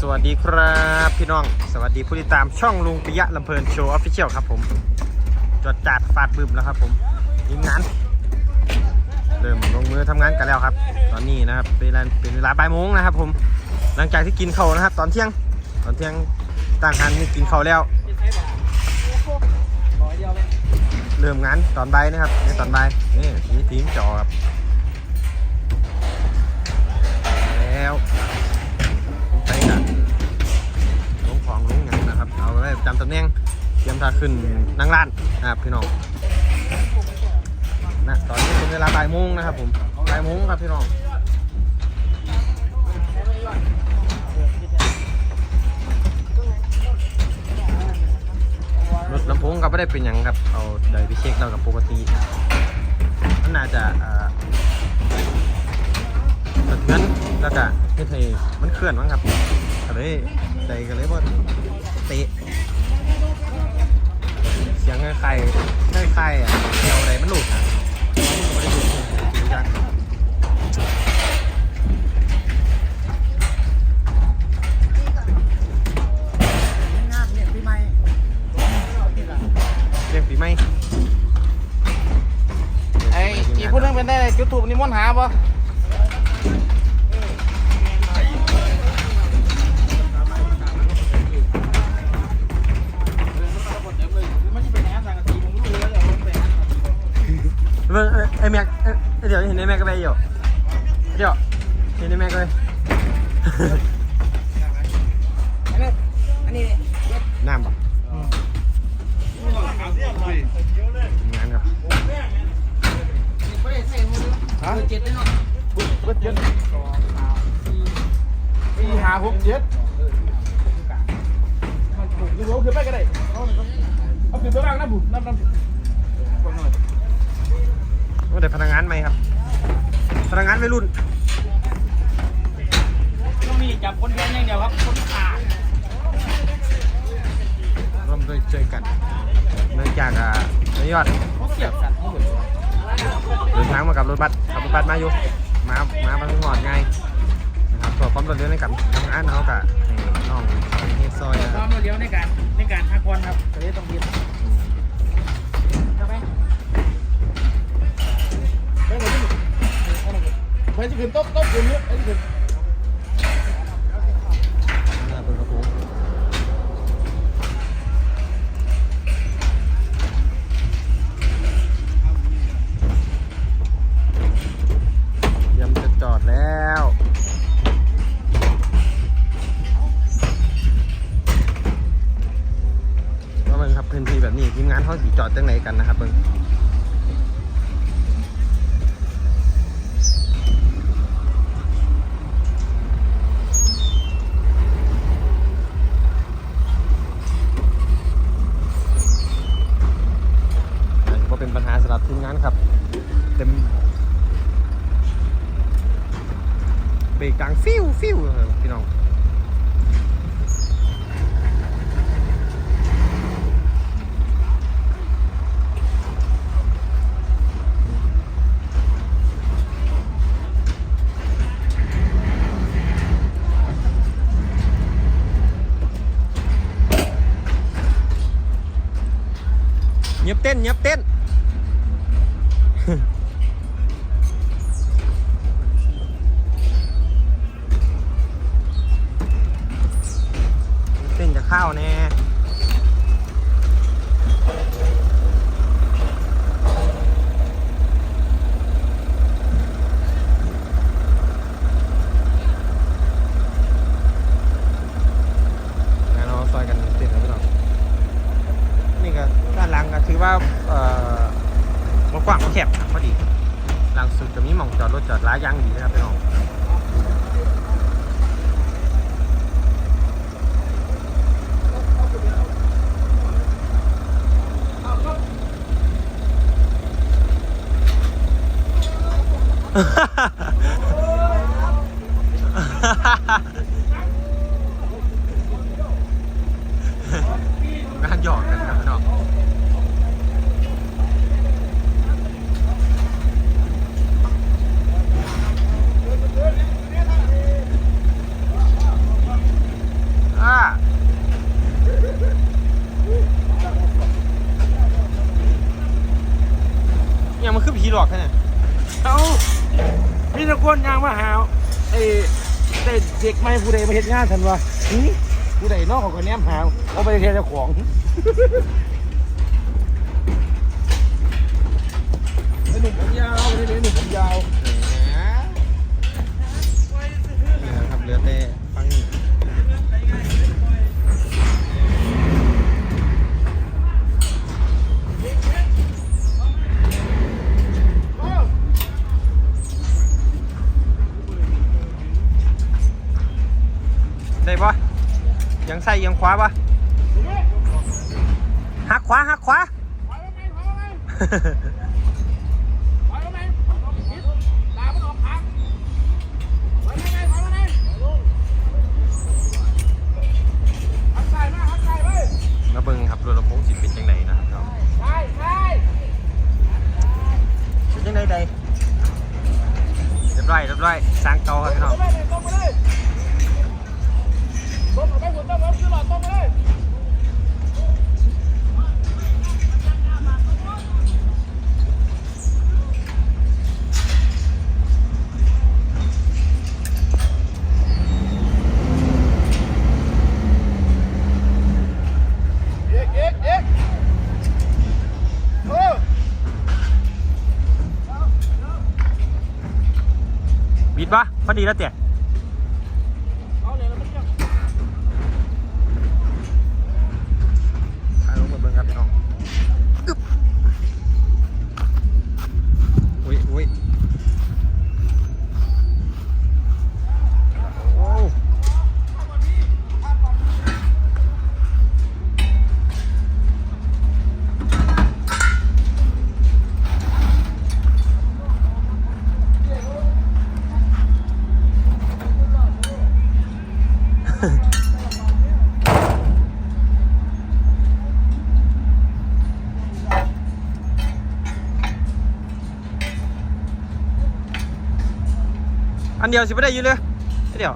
สวัสดีครับพี่น้อง สวัสดีผู้ติดตามช่องลุงปิยะลำเพลินโชว์ออฟฟิเชียลครับผมจดจัดฟาดบึมแล้วครับผมทีมงาน เริ่มลงมือทำงานกันแล้วครับ ตอนนี้นะครับเป็นเวลาเป็นเวลาบ่ายโมงนะครับผมหลังจากที่กินข้าวนะครับ ตอนเที่ยงตอนเที่ยงต่างกันกินข้าวแล้ว เริ่มงานตอนบ่ายนะครับในตอนบ่ายนี่มีทีมจอครับแล้ว เอาไว้ประจำตำแหน่งเตรียมทาขึ้นนั่งร้านนะครับพี่น้องนะตอนนี้เป็นเวลาบ่ายโมงนะครับผมบ่ายโมงครับพี่น้องรถลำโพงก็ไม่ได้เป็นอย่างครับเอาเดยไปเช็คเรากับปกติมันน่าจะเอ่อสะเทือนแล้วก็เฮ็ดให้มันเคลื่อนมั้งครับก็เลย ใส่กันเลยบอลเตะ เสียงคล้ายๆคล้ายๆอะแนวอะไรมันหลุดอะ ขึ้นไปก็ได้เอาขึ้นไปบ้างนะบุน้ำน้ำคนหน่อยว่าแต่พนักงานไหมครับ พนักงานวัยรุ่นต้องมีจับคนแค่อย่างเดียวครับ คนขาดร่วมด้วยช่วยกันเนื่องจากอ่านายยอดเขาเสียบสัตว์เขาเหมือนเดินทางมากับรถบัสขับรถบัสมาอยู่มามาบางหอดไงนะครับตัวความรวดเร็วในการทำงานเขากะให้ น้องเฮดซอยนะคควารับมรวดเร็วในการในการทักวันครับจะได้ต้องเรียนอืมเข้าไปไปหมดที่ไปจะขึ้นโต๊ะโต๊ะขึ้นเยอะไปจะขึ้น กันนะครับเบิ่งก็เป็นปัญหาสำหรับทีมงานครับ เต็มเบรกดังฟิวฟิวพี่น้อง เงียบเต้นเงียบเต้น เต้นจะเข้าแน่งานเราซอยกันเต้นครับพี่น้อง นี่ก็ด้านหลังก็ถือว่าเอ่อมันกว้างมันแคบครับ พอดีหลังสุดจะมีหม่องจอดรถจอดร้ายยางดีนะครับพี่น้องงานหยอกกันครับพี่น้อง คนยางมาหาเอ้แต่เด็กไม่ผู้ใดมาเฮ็ดงานทันวะหึผู้ใดนอกของคนแนมหาเอาไปเทเจ้าของไอ้หนุ่มผมยาวไอ้หนุ่มผมยาวนี่นะครับเรือแต่ฟังนี่ได้ปะ ยังใส่ยังขวาปะหักขวาหักขวามาเบิ่งครับรถลำโพงสิเป็นจังไดนะครับเป็นจังไดใดเรียบร้อยเรียบร้อยสร้างเก่าครับพี่น้อง บิดปะพอดีแล้วเตี่ เดียวสิไม่ได้อยืนเลยเดี๋ยว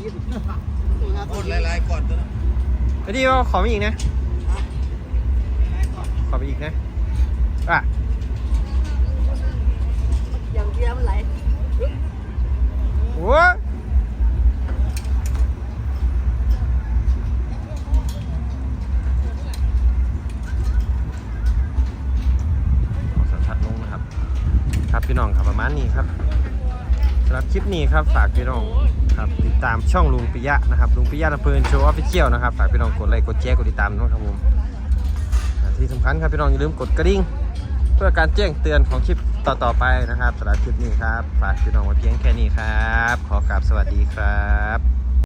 อยู่แล้วกว่าก่อนยิบคนหลายๆก่อนตัวไอ้นี่ว่าขอไปอีกนะ ขอไปอีกนะ อะ ลิปนี้ครับฝากพี่น้องครับติดตามช่องลุงปิยะนะครับลุงปิยะลำเพลินโชว์ออฟฟิเชียลนะครับฝากพี่น้องกดไลค์กดแชร์กดติดตามด้วยครับผมที่สำคัญครับพี่น้องอย่าลืมกดกระดิ่งเพื่อการแจ้งเตือนของคลิปต่อๆไปนะครับสำหรับคลิปนี้ครับฝากพี่น้องไว้เพียงแค่นี้ครับ ขอกราบสวัสดีครับ